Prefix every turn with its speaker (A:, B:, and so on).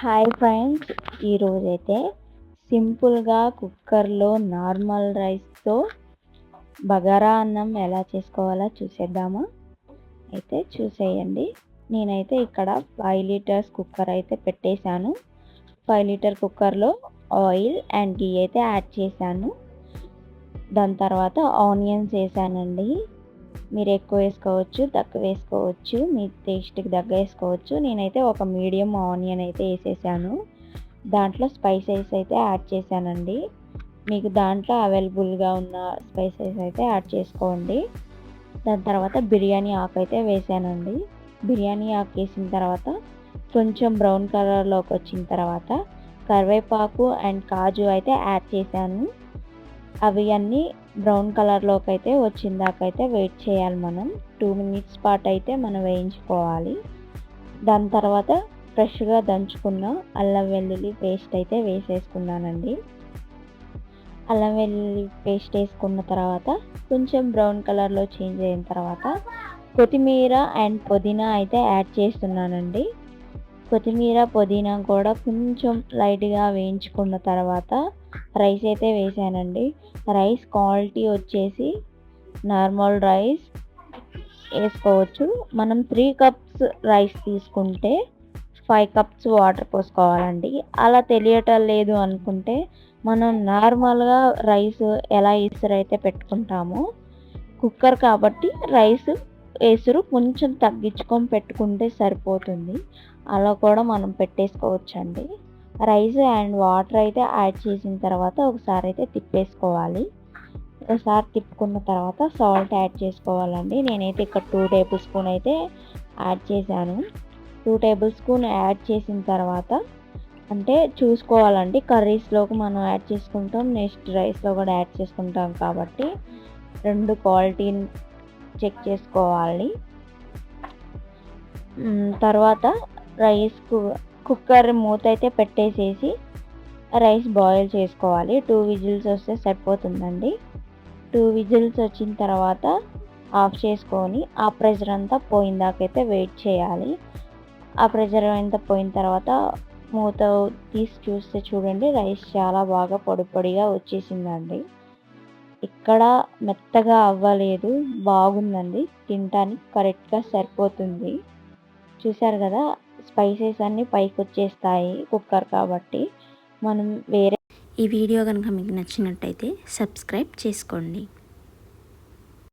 A: Hi friends ఈరోజైతే సింపుల్గా కుక్కర్లో నార్మల్ రైస్తో బగారా అన్నం ఎలా చేసుకోవాలో చూసేద్దామా? అయితే చూసేయండి. నేనైతే ఇక్కడ ఫైవ్ లీటర్స్ కుక్కర్ అయితే పెట్టేశాను. ఫైవ్ లీటర్ కుక్కర్లో ఆయిల్ అండ్ గీ అయితే యాడ్ చేశాను. దాని తర్వాత ఆనియన్స్ వేసానండి. మీరు ఎక్కువ వేసుకోవచ్చు తక్కువ వేసుకోవచ్చు మీ టేస్ట్కి దగ్గ వేసుకోవచ్చు. నేనైతే ఒక మీడియం ఆనియన్ అయితే వేసేసాను. దాంట్లో స్పైసెస్ అయితే యాడ్ చేశానండి. మీకు దాంట్లో అవైలబుల్గా ఉన్న స్పైసెస్ అయితే యాడ్ చేసుకోండి. దాని తర్వాత బిర్యానీ ఆకు అయితే వేసానండి. బిర్యానీ ఆకు వేసిన తర్వాత కొంచెం బ్రౌన్ కలర్లోకి వచ్చిన తర్వాత కరివేపాకు అండ్ కాజు అయితే యాడ్ చేశాను. అవి అన్నీ బ్రౌన్ కలర్లోకి అయితే వచ్చిందాకైతే వెయిట్ చేయాలి మనం. టూ మినిట్స్ పాటు అయితే మనం వేయించుకోవాలి. దాని తర్వాత ఫ్రెష్గా దంచుకున్న అల్లం వెల్లుల్లి పేస్ట్ అయితే వేసేసుకున్నానండి. అల్లం వెల్లుల్లి పేస్ట్ వేసుకున్న తర్వాత కొంచెం బ్రౌన్ కలర్లో చేంజ్ అయిన తర్వాత కొత్తిమీర అండ్ పుదీనా అయితే యాడ్ చేస్తున్నానండి. కొత్తిమీర పుదీనా కూడా కొంచెం లైట్గా వేయించుకున్న తర్వాత రైస్ అయితే వేసానండి. రైస్ క్వాలిటీ వచ్చేసి నార్మల్ రైస్ వేసుకోవచ్చు. మనం త్రీ కప్స్ రైస్ తీసుకుంటే ఫైవ్ కప్స్ వాటర్ పోసుకోవాలండి. అలా తెలియటం లేదు అనుకుంటే మనం నార్మల్గా రైస్ ఎలా ఇసురు అయితే పెట్టుకుంటామో కుక్కర్ కాబట్టి రైస్ ఎసురు కొంచెం తగ్గించుకొని పెట్టుకుంటే సరిపోతుంది. అలా కూడా మనం పెట్టేసుకోవచ్చండి. రైస్ అండ్ వాటర్ అయితే యాడ్ చేసిన తర్వాత ఒకసారి అయితే తిప్పేసుకోవాలి. ఒకసారి తిప్పుకున్న తర్వాత సాల్ట్ యాడ్ చేసుకోవాలండి. నేనైతే ఇక్కడ టూ టేబుల్ స్పూన్ అయితే యాడ్ చేశాను. టూ టేబుల్ స్పూన్ యాడ్ చేసిన తర్వాత అంటే చూసుకోవాలండి. కర్రీస్లోకి మనం యాడ్ చేసుకుంటాం. నెక్స్ట్ రైస్లో కూడా యాడ్ చేసుకుంటాం కాబట్టి రెండు క్వాలిటీని చెక్ చేసుకోవాలి. తర్వాత రైస్కు కుక్కర్ మూత అయితే పెట్టేసేసి రైస్ బాయిల్ చేసుకోవాలి. టూ విజిల్స్ వస్తే సరిపోతుందండి. టూ విజిల్స్ వచ్చిన తర్వాత ఆఫ్ చేసుకొని ఆ ప్రెషర్ అంతా పోయిందాకైతే వెయిట్ చేయాలి. ఆ ప్రెషర్ అంతా పోయిన తర్వాత మూత తీసి చూస్తే చూడండి రైస్ చాలా బాగా పొడి పొడిగా వచ్చేసిందండి. ఇక్కడ మెత్తగా అవ్వలేదు బాగుందండి. తినటానికి కరెక్ట్గా సరిపోతుంది. చూసారు కదా? స్పైసెస్ అన్నీ పైకి వచ్చేస్తాయి కుక్కర్ కాబట్టి. మనం వేరే
B: ఈ వీడియో కనుక మీకు నచ్చినట్టయితే సబ్స్క్రైబ్ చేసుకోండి.